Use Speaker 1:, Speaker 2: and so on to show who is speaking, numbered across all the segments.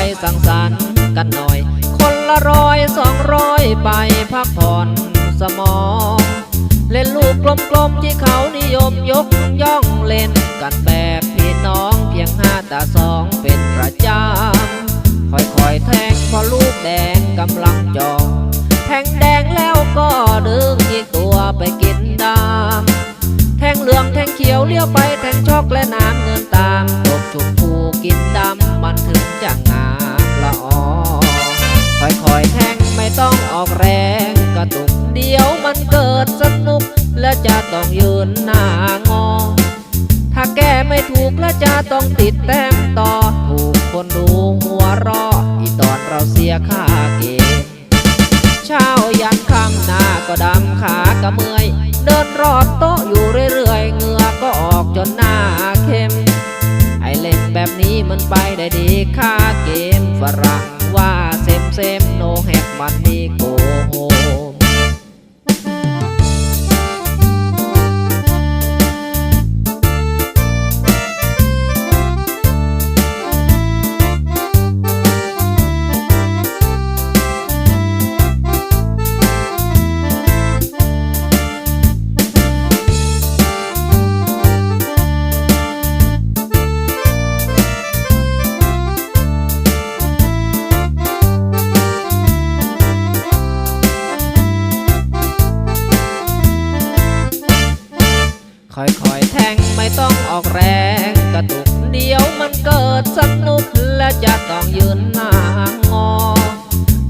Speaker 1: ไปสังสรรค์กันหน่อย คนละร้อยสองร้อยไปพักผ่อนสมอง เล่นลูกกลมๆที่เขานิยมยกย่องเล่นกันแบบพี่น้องเพียงห้าตาสองเป็นประจำค่อยๆแทงพอลูกแดงกำลังจองแทงแดงแล้วก็ดึงอีกตัวไปกินดำแทงเหลืองแทงเขียวเลี้ยวไปแทงชอกและน้ำเงินตา ดสนุก และจะต้องยืนหน้างอ ถ้าแก้ไม่ถูกและจะต้องติดแต้มต่อ ถูกคนดูหัวรออีตอนเราเสียค่าเกมเช้ายันค่ำหน้าก็ดำขาก็เมื่อยเดินรอบโต๊ะอยู่เรื่อยๆเหงื่อก็ออกจนหน้าเข้ม ไอเล่นแบบนี้มันไปได้ดีค่าเกมฝรั่งว่าเซมเซมโนแฮกมันนี่โกโค่อยๆแทงไม่ต้องออกแรง กระตุกเดียวมันเกิดสนุกและจะต้องยืนหน้างอ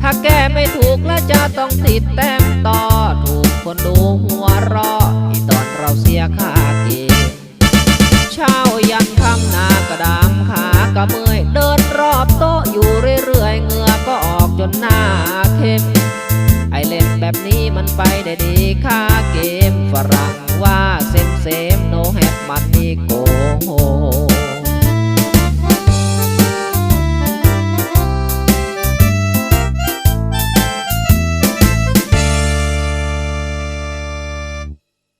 Speaker 1: ถ้าแก้ไม่ถูกและจะต้องติดแต้มต่อ ถูกคนดูหัวเรออีตอนเราเสียค่าเกมเช้ายันคำหน้ากระดามขากระเมื่อยเดินรอบโต๊ะอยู่เรื่อยๆเงือก็ออกจนหน้าเข้มไอเล่นแบบนี้มันไปได้ดีค่าเกมฝรั่ง